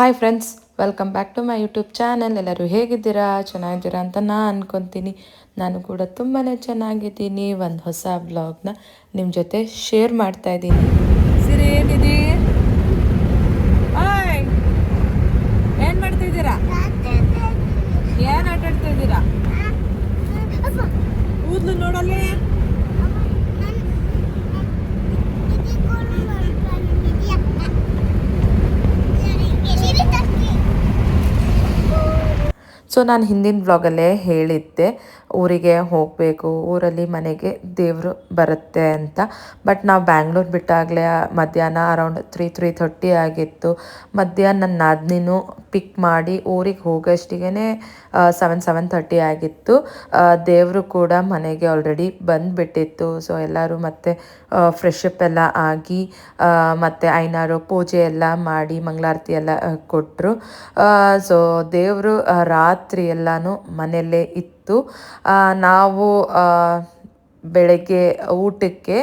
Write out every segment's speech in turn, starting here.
Hi friends welcome back to my YouTube channel ಎಲ್ಲರೂ ಹೇಗಿದ್ದೀರಾ? ಚೆನ್ನಾಗಿದ್ದೀರಾ ಅಂತ ನಾನು ಅಂದ್ಕೊತೀನಿ ನಾನು ಕೂಡ ತುಂಬಾ ಚೆನ್ನಾಗಿದ್ದೀನಿ. ಒಂದು ಹೊಸ ಬ್ಲಾಗ್ನ ನಿಮ್ಮ ಜೊತೆ ಶೇರ್ ಮಾಡ್ತಾ ಇದ್ದೀನಿ. ಸಿರಿ ಏನಿದೆ ಏನು ಮಾಡ್ತಿದ್ದೀರಾ ಏನ್ ಆಟಾಡ್ತಾ ಇದ್ದೀರಾ? ಕೂದ್ಲು ನೋಡಲ್ಲಿ? ಸೊ ನಾನು ಹಿಂದಿನ ಬ್ಲಾಗಲ್ಲೇ ಹೇಳಿದ್ದೆ, ಊರಿಗೆ ಹೋಗಬೇಕು, ಊರಲ್ಲಿ ಮನೆಗೆ ದೇವರು ಬರುತ್ತೆ ಅಂತ. ಬಟ್ ನಾವು ಬ್ಯಾಂಗ್ಳೂರು ಬಿಟ್ಟಾಗಲೇ ಮಧ್ಯಾಹ್ನ ಅರೌಂಡ್ ತ್ರೀ ತ್ರೀ ಥರ್ಟಿ ಆಗಿತ್ತು. ಮಧ್ಯಾಹ್ನ ನನ್ನ ನಾದಿನಿನೂ ಪಿಕ್ ಮಾಡಿ ಊರಿಗೆ ಹೋಗೋಷ್ಟಿಗೆ ಸೆವೆನ್ ಸೆವೆನ್ ಥರ್ಟಿ ಆಗಿತ್ತು. ದೇವರು ಕೂಡ ಮನೆಗೆ ಆಲ್ರೆಡಿ ಬಂದುಬಿಟ್ಟಿತ್ತು. ಸೊ ಎಲ್ಲರೂ ಮತ್ತೆ ಫ್ರೆಶ್ ಅಪ್ ಎಲ್ಲ ಆಗಿ ಮತ್ತು ಐನಾರು ಪೂಜೆ ಎಲ್ಲ ಮಾಡಿ, ಮಂಗಳಾರತಿ ಎಲ್ಲ ಕೊಟ್ಟರು ಸೊ ದೇವರು ರಾತ್ರಿ ಎಲ್ಲನೂ ಮನೆಯಲ್ಲೇ ಇತ್ತು. ನಾವು ಬೆಳಗ್ಗೆ ಊಟಕ್ಕೆ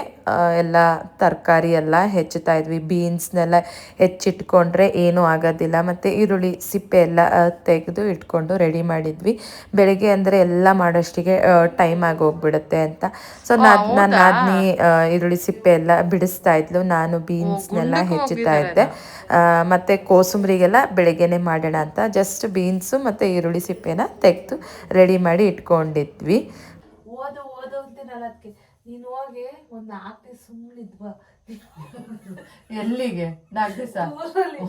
ಎಲ್ಲ ತರಕಾರಿ ಎಲ್ಲ ಹೆಚ್ಚುತ್ತಾ ಇದ್ವಿ. ಬೀನ್ಸ್ನೆಲ್ಲ ಹೆಚ್ಚಿಟ್ಕೊಂಡ್ರೆ ಏನೂ ಆಗೋದಿಲ್ಲ. ಮತ್ತು ಈರುಳ್ಳಿ ಸಿಪ್ಪೆ ಎಲ್ಲ ತೆಗೆದು ಇಟ್ಕೊಂಡು ರೆಡಿ ಮಾಡಿದ್ವಿ. ಬೆಳಗ್ಗೆ ಅಂದರೆ ಎಲ್ಲ ಮಾಡೋಷ್ಟಿಗೆ ಟೈಮ್ ಆಗಿ ಹೋಗ್ಬಿಡುತ್ತೆ ಅಂತ. ಸೊ ನಾನು ನಾನು ನಾದ್ನಿ ಈರುಳ್ಳಿ ಸಿಪ್ಪೆ ಎಲ್ಲ ಬಿಡಿಸ್ತಾ ಇದ್ಲು. ನಾನು ಬೀನ್ಸ್ನೆಲ್ಲ ಹೆಚ್ಚುತ್ತಾ ಇದ್ದೆ. ಮತ್ತು ಕೋಸಂಬರಿಗೆಲ್ಲ ಬೆಳಗ್ಗೆನೆ ಮಾಡೋಣ ಅಂತ. ಜಸ್ಟ್ ಬೀನ್ಸು ಮತ್ತು ಈರುಳ್ಳಿ ಸಿಪ್ಪೆನ ತೆಗೆದು ರೆಡಿ ಮಾಡಿ ಇಟ್ಕೊಂಡಿದ್ವಿ. ಅದಕ್ಕೆ ನೀನು ಹೋಗಿ ಒಂದ್ ನಾಲ್ಕು ದಿವಸ ಸುಮ್ಮನೆ ಇದ್ವಾ. ಎಲ್ಲಿಗೆ? ನಾಲ್ಕು ದಿವಸ? ಊರಲ್ಲಿ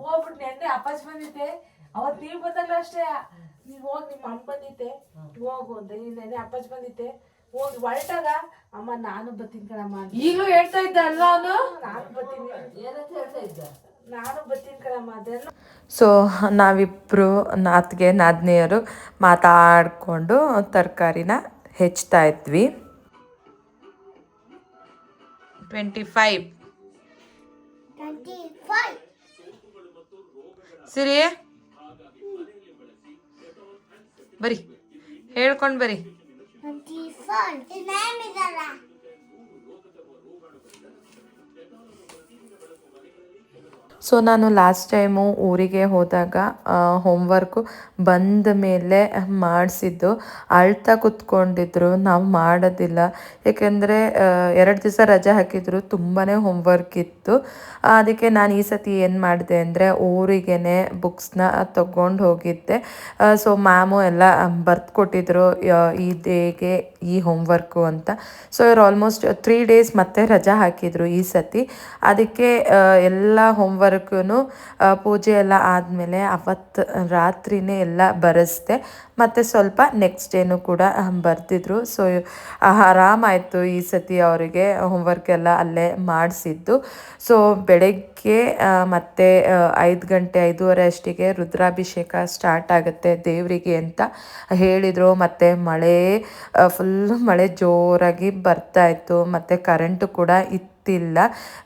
ಹೋಗ್ಬಿಟ್ಟು ನೆನ್ನೆ ಅಪ್ಪಾಜ್ ಬಂದಿದ್ದೆ. ಅವತ್ ನೀವ್ ಬಂದಾಗ ಅಷ್ಟೇ. ನೀನ್ ಹೋಗಿ ನಿಮ್ಮ ಅಮ್ಮ ಬಂದಿದ್ದೆ. ಹೋಗು ಅಂತ ನೀನ್ ನೆನ್ನೆ ಅಪ್ಪಾಜ್ ಬಂದಿದ್ದೆ. ಹೋಗಿ ಹೊರಟಾಗ ಅಮ್ಮ ನಾನು ಬರ್ತೀನಿ ಕಣಮ್ಮ. ಅಂತ. ಈಗಲೂ ಹೇಳ್ತಾ ಇದ್ದ ಅಲ್ವಾ ಅವನು? ನಾನು ಬರ್ತೀನಿ. ನಾನು ಬರ್ತೀನಿ ಕಣಮ್ಮ ಅದೆಲ್ಲ. ಸೊ ನಾವಿಬ್ಬರು ನಾತ್ಗೆ ನಾದ್ನಿಯರು ಮಾತಾಡಿಕೊಂಡು ತರಕಾರಿನ ಹೆಚ್ಚ್ತಾ ಇದ್ವಿ ಟ್ವೆಂಟಿ ಫೈವ್ ಸಿರಿ ಬರಿ ಹೇಳ್ಕೊಂಡು ಬರಿ. ಸೊ ನಾನು ಲಾಸ್ಟ್ ಟೈಮು ಊರಿಗೆ ಹೋದಾಗ ಹೋಮ್ವರ್ಕು ಬಂದ ಮೇಲೆ ಮಾಡಿಸಿದ್ದು. ಅಳ್ತಾ ಕೂತ್ಕೊಂಡಿದ್ರು. ನಾವು ಮಾಡೋದಿಲ್ಲ. ಏಕೆಂದರೆ ಎರಡು ದಿವಸ ರಜೆ ಹಾಕಿದ್ರು. ತುಂಬಾ ಹೋಮ್ವರ್ಕ್ ಇತ್ತು. ಅದಕ್ಕೆ ನಾನು ಈ ಸತಿ ಏನು ಮಾಡಿದೆ ಅಂದರೆ ಊರಿಗೆ ಬುಕ್ಸ್ನ ತಗೊಂಡು ಹೋಗಿದ್ದೆ. ಸೊ ಮ್ಯಾಮು ಎಲ್ಲ ಬರ್ದು ಕೊಟ್ಟಿದ್ರು ಈ ಡೇಗೆ ಈ ಹೋಮ್ವರ್ಕು ಅಂತ. ಸೊ ಇವ್ರು ಆಲ್ಮೋಸ್ಟ್ ತ್ರೀ ಡೇಸ್ ಮತ್ತೆ ರಜಾ ಹಾಕಿದ್ರು ಈ ಸತಿ. ಅದಕ್ಕೆ ಎಲ್ಲ ಹೋಮ್ವರ್ಕು ಪೂಜೆ ಎಲ್ಲ ಆದಮೇಲೆ ಅವತ್ತು ರಾತ್ರಿನೇ ಎಲ್ಲ ಬರೆಸ್ದೆ. ಮತ್ತು ಸ್ವಲ್ಪ ನೆಕ್ಸ್ಟ್ ಡೇನು ಕೂಡ ಬರ್ತಿದ್ರು ಸೊ ಆರಾಮಾಯಿತು ಈ ಸತಿ ಅವರಿಗೆ ಹೋಮ್ವರ್ಕ್ ಎಲ್ಲ ಅಲ್ಲೇ ಮಾಡಿಸಿದ್ದು. ಸೊ ಬೆಳಗ್ಗೆ ಮತ್ತು ಐದು ಗಂಟೆ, ಐದೂವರೆ ಅಷ್ಟಿಗೆ ರುದ್ರಾಭಿಷೇಕ ಸ್ಟಾರ್ಟ್ ಆಗುತ್ತೆ ದೇವರಿಗೆ ಅಂತ ಹೇಳಿದರು. ಮತ್ತು ಮಳೆ ಫುಲ್ ಮಳೆ ಜೋರಾಗಿ ಬರ್ತಾಯಿತ್ತು ಮತ್ತು ಕರೆಂಟು ಕೂಡ ಇತ್ತಿಲ್ಲ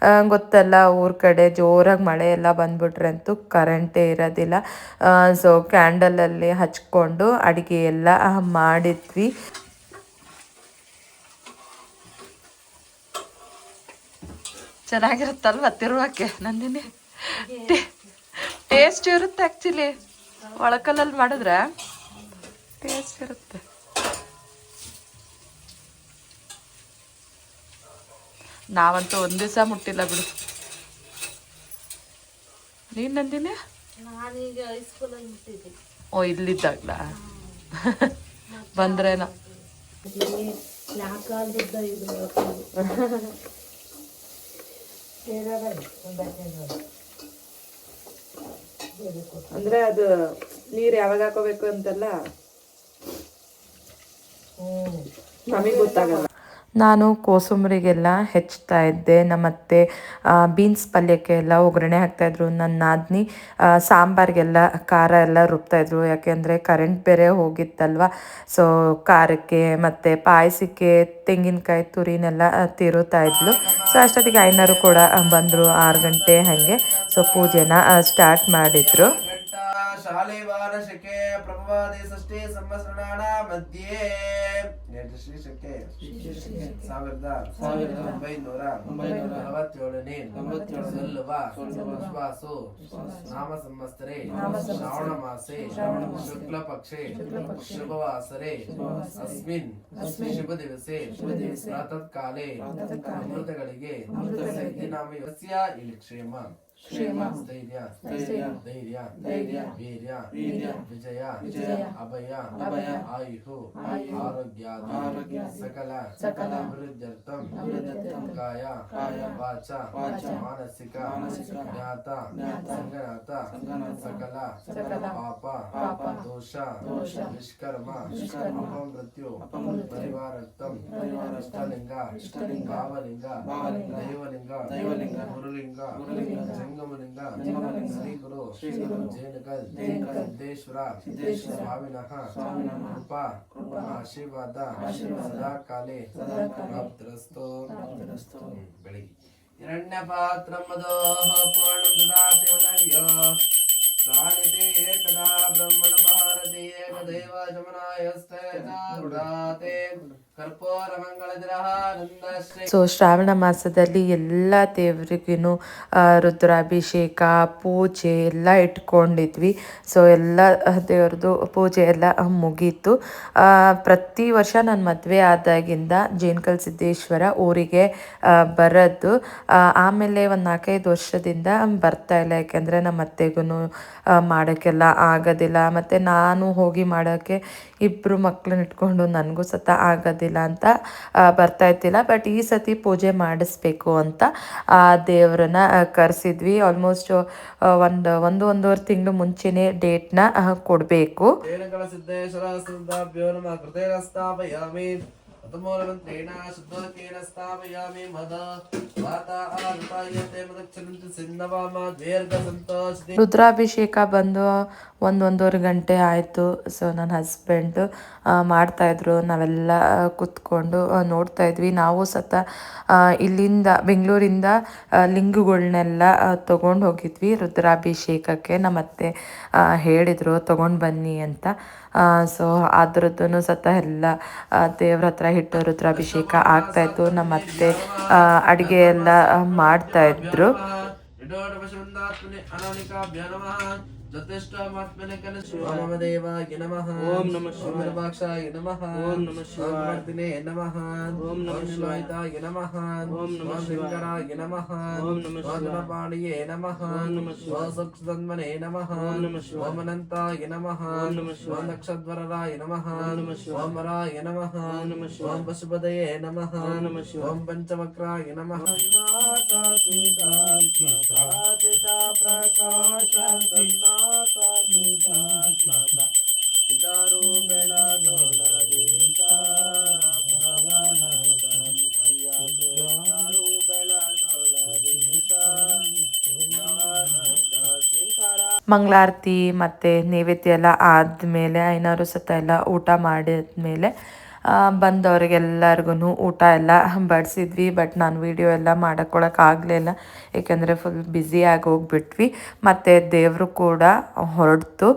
ಆ, ಗೊತ್ತಲ್ಲ ಊರ ಕಡೆ ಜೋರಾಗಿ ಮಳೆ ಎಲ್ಲ ಬಂದ್ಬಿಟ್ರೆ ಅಂತೂ ಕರೆಂಟೇ ಇರೋದಿಲ್ಲ ಸೊ ಕ್ಯಾಂಡಲಲ್ಲಿ ಹಚ್ಕೊಂಡು ಅಡುಗೆ ಎಲ್ಲ ಮಾಡಿದ್ವಿ. ಚೆನ್ನಾಗಿರುತ್ತಲ್ವ ತಿರುವಕ್ಕೆ ನಂದಿನಿ? ಟೇಸ್ಟ್ ಇರುತ್ತೆ ಆ್ಯಕ್ಚುಲಿ ಒಳಕಲ್ಲಲ್ಲಿ ಮಾಡಿದ್ರೆ ಟೇಸ್ಟ್ ಇರುತ್ತೆ. ನಾವಂತೂ ಒಂದು ದಿವಸ ಮುಟ್ಟಿಲ್ಲ ಬಿಡು. ನೀನು ನಂದಿನಿ? ಓ ಇಲ್ಲಿದ್ದಾಗ್ಲ? ಬಂದ್ರೇನ. ಅಂದ್ರೆ ಅದು ನೀರು ಯಾವಾಗ ಹಾಕೋಬೇಕು ಅಂತೆಲ್ಲ? ನಮಗೆ ಗೊತ್ತಾಗಲ್ಲ. ನಾನು ಕೋಸಂಬರಿಗೆಲ್ಲ ಹೆಚ್ಚುತ್ತಾ ಇದ್ದೆ. ನಮ್ಮತ್ತೆ ಬೀನ್ಸ್ ಪಲ್ಯಕ್ಕೆ ಎಲ್ಲ ಒಗ್ಗರಣೆ ಹಾಕ್ತಾಯಿದ್ರು ನನ್ನ ನಾದಿನಿ ಸಾಂಬಾರಿಗೆಲ್ಲ ಖಾರ ಎಲ್ಲ ರುಬ್ತಾಯಿದ್ರು ಯಾಕೆಂದರೆ ಕರೆಂಟ್ ಬೇರೆ ಹೋಗಿತ್ತಲ್ವ? ಸೊ ಖಾರಕ್ಕೆ ಮತ್ತು ಪಾಯಸಕ್ಕೆ ತೆಂಗಿನಕಾಯಿ, ತುರಿನೆಲ್ಲ ತಿರುತ್ತಾ ಇದ್ಲು. ಸೊ ಅಷ್ಟೊತ್ತಿಗೆ ಐನರು ಕೂಡ ಬಂದರು. ಆರು ಗಂಟೆ ಹಾಗೆ. ಸೊ ಪೂಜೆನ ಸ್ಟಾರ್ಟ್ ಮಾಡಿದ್ರು. ಶಾಲೇವಾನಶಕೆ ಪ್ರಭವಾದಿ ಷಷ್ಠಿ ಸಂವತ್ಸರಾಣ ಮಧ್ಯೆ. ಶಕೆ. ಸಾವಿರದ ಸಾವಿರದ ಒಂಬೈನೂರ ನಲವತ್ತೇಳನೇ. ಸಲ್ಲುವ ವಿಶ್ವಾಸು. ನಾಮ ಸಂವತ್ಸರೆ ಶ್ರಾವಣ ಮಾಸೆ ಶುಕ್ಲ ಪಕ್ಷೆ ಶುಭವಾಸರೆ. ಅಸ್ಮಿನ್. ಶುಭ ದಿವಸೆ ಶುಭ ದಿವಸೆ ಪ್ರಾತಃ ಕಾಲೇ ಪ್ರಾತಃ ಕಾಲೇ ಅಮೃತಗಳಿಗೆ ಇಲ್ಲಿ ಕ್ಷೇಮ ಕ್ಷೇಮ ಸ್ಥೈರ್ಯ ಸ್ಥೈರ್ಯ ಧೈರ್ಯ ಧೈರ್ಯ ವೀರ್ಯ ವೀರ್ಯ ವಿಜಯ ವಿಜಯ ಅಭಯ ಅಭಯ ಆಯುಹು ಆಯುಹು ಆರೋಗ್ಯಾದಿ ಆರೋಗ್ಯಾದಿ ಸಕಲ ಸಕಲ ಅಭಿವೃದ್ಧ್ಯರ್ಥಂ ಅಭಿವೃದ್ಧ್ಯರ್ಥಂ ಕಾಯ ಕಾಯ ವಾಚ ವಾಚ ಮಾನಸಿಕ ಮಾನಸಿಕ ಜ್ಞಾತ ಜ್ಞಾತ ಸಂಗನಾಥ ಸಂಗನಾಥ ಸಕಲ ಸಕಲ ಪಾಪ ಪಾಪ ದೋಷ ದೋಷ ನಿಷ್ಕರ್ಮ ನಿಷ್ಕರ್ಮ ಅಪಮೃತ್ಯು ಅಪಮೃತ್ಯು ಪರಿವಾರರ್ಥಂ ಪರಿವಾರರ್ಥಂ ಇಷ್ಟಲಿಂಗ ಇಷ್ಟಲಿಂಗ ಭಾವಲಿಂಗ ಭಾವಲಿಂಗ ದೈವಲಿಂಗ ದೈವಲಿಂಗ ಗುರುಲಿಂಗ ಗುರುಲಿಂಗ ಜಂಗಮಲಿಂಗ ಶ್ರೀ ಗುರು ಜೇನುಕಲ್ ಸಿದ್ದೇಶ್ವರ ಸ್ವಾಮಿನಃ ಕೃಪಾ ಆಶೀರ್ವಾದ ಸದಾ ಕಾಲೇ ಪ್ರಾಪ್ತಿರಸ್ತು. ಬೆಳಿಗ್ಗೆ. ಹಿರಣ್ಯ ಪಾತ್ರ ಪೂರ್ಣಂ ದದಾತಿ ಮನವ್ಯ ಸಾನಿತೆ ಏಕದಾ ಬ್ರಹ್ಮಣ ಭಾರತಿ ಏಕ ದೇವ ಚಾರುಡಾತೆ. ಸೊ ಶ್ರಾವಣ ಮಾಸದಲ್ಲಿ ಎಲ್ಲ ದೇವರಿಗೂ ರುದ್ರಾಭಿಷೇಕ, ಪೂಜೆ ಎಲ್ಲ ಇಟ್ಕೊಂಡಿದ್ವಿ. ಸೊ ಎಲ್ಲ ದೇವ್ರದ್ದು ಪೂಜೆ ಎಲ್ಲ ಮುಗೀತು. ಪ್ರತಿ ವರ್ಷ ನಾನು ಮದುವೆ ಆದಾಗಿಂದ ಜೇನ್ಕಲ್ ಸಿದ್ದೇಶ್ವರ ಊರಿಗೆ ಬರೋದು. ಆಮೇಲೆ ಒಂದು ನಾಲ್ಕೈದು ವರ್ಷದಿಂದ ಬರ್ತಾ ಇಲ್ಲ. ಯಾಕೆಂದರೆ ನಮ್ಮ ಅತ್ತೆಗೂ ಮಾಡೋಕ್ಕೆಲ್ಲ ಆಗೋದಿಲ್ಲ. ಮತ್ತು ನಾನು ಹೋಗಿ ಮಾಡೋಕ್ಕೆ ಇಬ್ಬರು ಮಕ್ಕಳನ್ನ ಇಟ್ಕೊಂಡು ನನಗೂ ಸತ ಆಗೋದಿಲ್ಲ. ಅಂತ ಬರ್ತಾ ಇದ್ದಿಲ್ಲ ಬಟ್ ಈ ಸತಿ ಪೂಜೆ ಮಾಡಿಸ್ಬೇಕು ಅಂತ, ಆ, ದೇವರನ್ನ ಕರೆಸಿದ್ವಿ. ಆಲ್ಮೋಸ್ಟ್ ಒಂದು ಒಂದು, ಒಂದೂವರೆ ತಿಂಗಳು ಮುಂಚೆನೇ ಡೇಟ್ನ ಕೊಡಬೇಕು. ರುದ್ರಾಭಿಷೇಕ ಬಂದು ಒಂದು ಒಂದೂವರೆ ಗಂಟೆ ಆಯಿತು. ಸೊ ನನ್ನ ಹಸ್ಬೆಂಡು ಮಾಡ್ತಾಯಿದ್ರು ನಾವೆಲ್ಲ ಕೂತ್ಕೊಂಡು ನೋಡ್ತಾ ಇದ್ವಿ. ನಾವು ಸತ ಇಲ್ಲಿಂದ ಬೆಂಗಳೂರಿಂದ ಲಿಂಗುಗಳನ್ನೆಲ್ಲ ತೊಗೊಂಡು ಹೋಗಿದ್ವಿ. ರುದ್ರಾಭಿಷೇಕಕ್ಕೆ ನಮ್ಮ ಅತ್ತೆ ಆ, ಹೇಳಿದರು ತೊಗೊಂಡು ಬನ್ನಿ ಅಂತ. ಸೊ ಅದ್ರದ್ದು ಸತ ಎಲ್ಲ ದೇವ್ರ ಹತ್ರ ಇಟ್ಟು ರುದ್ರಾಭಿಷೇಕ ಆಗ್ತಾಯಿತ್ತು ನಮ್ಮ ಅತ್ತೆ ಅಡುಗೆ ಎಲ್ಲ ಮಾಡ್ತಾಯಿದ್ರು ಿಡೋಡವಶವಂದಾತ್ಮನೆ ಅನಾನಿಕಾಭ್ಯ ನಮಃ ಜತಿಷ್ಠಮಾತ್ಮನೆ ಕನಶಿವಾಮದೇವಾಯ ನಮಃ ಓಂ ನಮಃ ಶಿವಾಯ. ವಿರೂಪಾಕ್ಷಾಯ ನಮಃ ಓಂ ನಮಃ ಶಿವಾಯ. ವರ್ಧಿನೇ ನಮಃ ಓಂ ನಮಃ ಶಿವಾಯ. ಶಿವಾಯ ನಮಃ ಓಂ ನಮಃ ಓಂ ಶಿವಾಯ. ಲಿಂಗರಾಯ ನಮಃ ಓಂ ನಮಃ ಶಿವಾಯ. ಗುಣಪಾಣಿಯೇ ನಮಃ ಓಂ ನಮಃ ಶಿವಾಯ. ಓಂ ಸೂಕ್ಷ್ಮನ್ಮನೆ ನಮಃ ಓಂ ನಮಃ ಶಿವಾಯ. ಓಂ ಅನಂತಾಯ ನಮಃ ಓಂ ನಮಃ ಶಿವಾಯ. ಓಂ ನಕ್ಷಧ್ವರರಾಯ ನಮಃ ಓಂ ನಮಃ ಶಿವಾಯ. ಓಂ ವರಾಯ ನಮಃ ಓಂ ನಮಃ ಶಿವಾಯ. ನಮಃ ಓಂ ನಮಃ ಶಿವಾಯ. ಓಂ ಪಂಚವಕ್ರಾಯ ನಮಃ ಮಂಗಳಾರತಿ ಮತ್ತು ನೈವೇದ್ಯ ಎಲ್ಲ ಆದಮೇಲೆ ಐನಾರು ಸತ ಎಲ್ಲ ಊಟ ಮಾಡಿದ್ಮೇಲೆ ಬಂದವ್ರಿಗೆಲ್ಲರಿಗೂ ಊಟ ಎಲ್ಲ ಬಡಿಸಿದ್ವಿ, ಬಟ್ ನಾನು ವೀಡಿಯೋ ಎಲ್ಲ ಮಾಡೋಕ್ಕೊಳಕ್ಕಾಗಲಿಲ್ಲ ಏಕೆಂದರೆ ಫುಲ್ ಬ್ಯುಸಿಯಾಗಿ ಹೋಗ್ಬಿಟ್ವಿ. ಮತ್ತು ದೇವರು ಕೂಡ ಹೊರಡ್ತು.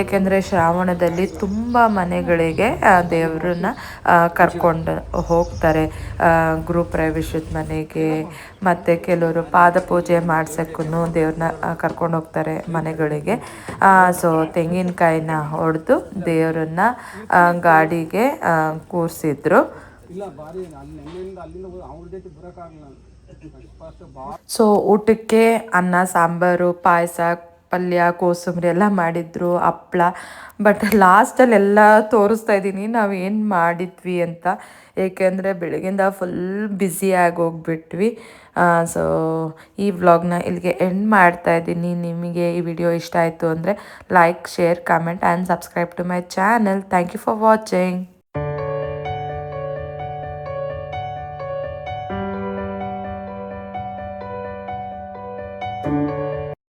ಏಕೆಂದರೆ ಶ್ರಾವಣದಲ್ಲಿ ತುಂಬ ಮನೆಗಳಿಗೆ ದೇವ್ರನ್ನ ಕರ್ಕೊಂಡು ಹೋಗ್ತಾರೆ. ಗೃಹ ಪ್ರವೇಶದ ಮನೆಗೆ, ಮತ್ತು ಕೆಲವರು ಪಾದ ಪೂಜೆ ಮಾಡ್ಸೋಕ್ಕೂ ದೇವ್ರನ್ನ ಕರ್ಕೊಂಡು ಹೋಗ್ತಾರೆ ಮನೆಗಳಿಗೆ. ಸೊ ತೆಂಗಿನಕಾಯಿನ ಹೊಡೆದು ದೇವರನ್ನ ಗಾಡಿಗೆ ಕೂರಿಸಿದ್ರು. ಸೊ ಊಟಕ್ಕೆ ಅನ್ನ ಸಾಂಬಾರು ಪಾಯಸ ಪಲ್ಯ ಕೋಸಂಬರಿ ಎಲ್ಲ ಮಾಡಿದ್ರು ಹಪ್ಪಳ ಬಟ್ ಲಾಸ್ಟಲ್ಲಿ ಎಲ್ಲ ತೋರಿಸ್ತಾ ಇದ್ದೀನಿ ನಾವು ಏನು ಮಾಡಿದ್ವಿ ಅಂತ. ಏಕೆಂದರೆ ಬೆಳಗಿಂದ ಫುಲ್ ಬ್ಯುಸಿಯಾಗಿ ಹೋಗ್ಬಿಟ್ವಿ. ಸೊ ಈ ವ್ಲಾಗ್ನ ಇಲ್ಲಿಗೆ ಎಂಡ್ ಮಾಡ್ತಾ ಇದ್ದೀನಿ. ನಿಮಗೆ ಈ ವಿಡಿಯೋ ಇಷ್ಟ ಆಯಿತು ಅಂದರೆ like share comment and subscribe to my channel thank you for watching